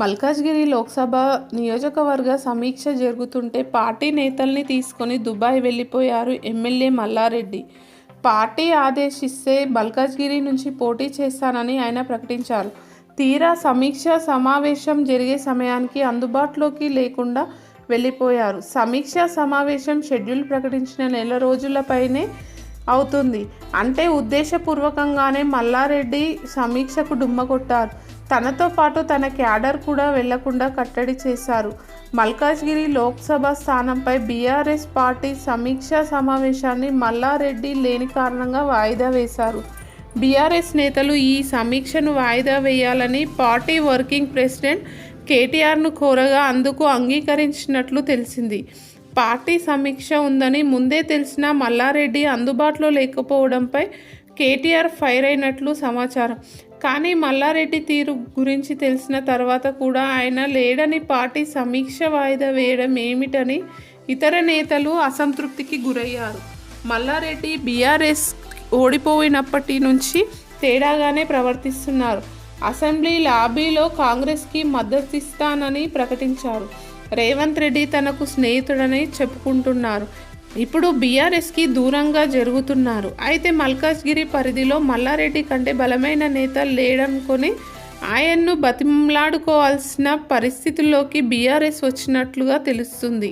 మల్కాజ్గిరి లోక్సభ నియోజకవర్గ సమీక్ష జరుగుతుంటే పార్టీ నేతల్ని తీసుకొని దుబాయ్ వెళ్ళిపోయారు ఎమ్మెల్యే మల్లారెడ్డి. పార్టీ ఆదేశిస్తే మల్కాజ్గిరి నుంచి పోటీ చేస్తానని ఆయన ప్రకటించారు. తీరా సమీక్ష సమావేశం జరిగే సమయానికి అందుబాటులోకి లేకుండా వెళ్ళిపోయారు. సమీక్ష సమావేశం షెడ్యూల్ ప్రకటించిన నెల రోజులపైనే అవుతుంది. అంటే ఉద్దేశపూర్వకంగానే మల్లారెడ్డి సమీక్షకు డుమ్మ కొట్టారు తనతో పాటు తన క్యాడర్ కూడా వెళ్ళకుండా కట్టడి చేశారు. మల్కాజ్గిరి లోక్సభ స్థానంపై బీఆర్ఎస్ పార్టీ సమీక్షా సమావేశాన్ని మల్లారెడ్డి లేని కారణంగా వాయిదా వేశారు. బీఆర్ఎస్ నేతలు ఈ సమీక్షను వాయిదా వేయాలని పార్టీ వర్కింగ్ ప్రెసిడెంట్ కేటీఆర్ను కోరగా అందుకు అంగీకరించినట్లు తెలిసింది. పార్టీ సమీక్ష ఉందని ముందే తెలిసిన మల్లారెడ్డి అందుబాటులో లేకపోవడంపై కేటీఆర్ ఫైర్ అయినట్లు సమాచారం. కానీ మల్లారెడ్డి తీరు గురించి తెలిసిన తర్వాత కూడా ఆయన లేడని పార్టీ సమీక్ష వాయిదా వేయడం ఏమిటని ఇతర నేతలు అసంతృప్తికి గురయ్యారు. మల్లారెడ్డి బీఆర్ఎస్ ఓడిపోయినప్పటి నుంచి తేడాగానే ప్రవర్తిస్తున్నారు. అసెంబ్లీ లాబీలో కాంగ్రెస్కి మద్దతిస్తానని ప్రకటించారు. రేవంత్ రెడ్డి తనకు స్నేహితుడని చెప్పుకుంటున్నారు. ఇప్పుడు బీఆర్ఎస్కి దూరంగా జరుగుతున్నారు. అయితే మల్కాజ్గిరి పరిధిలో మల్లారెడ్డి కంటే బలమైన నేత లేడనుకొని ఆయన్ను బతిమలాడుకోవాల్సిన పరిస్థితుల్లోకి బీఆర్ఎస్ వచ్చినట్లుగా తెలుస్తుంది.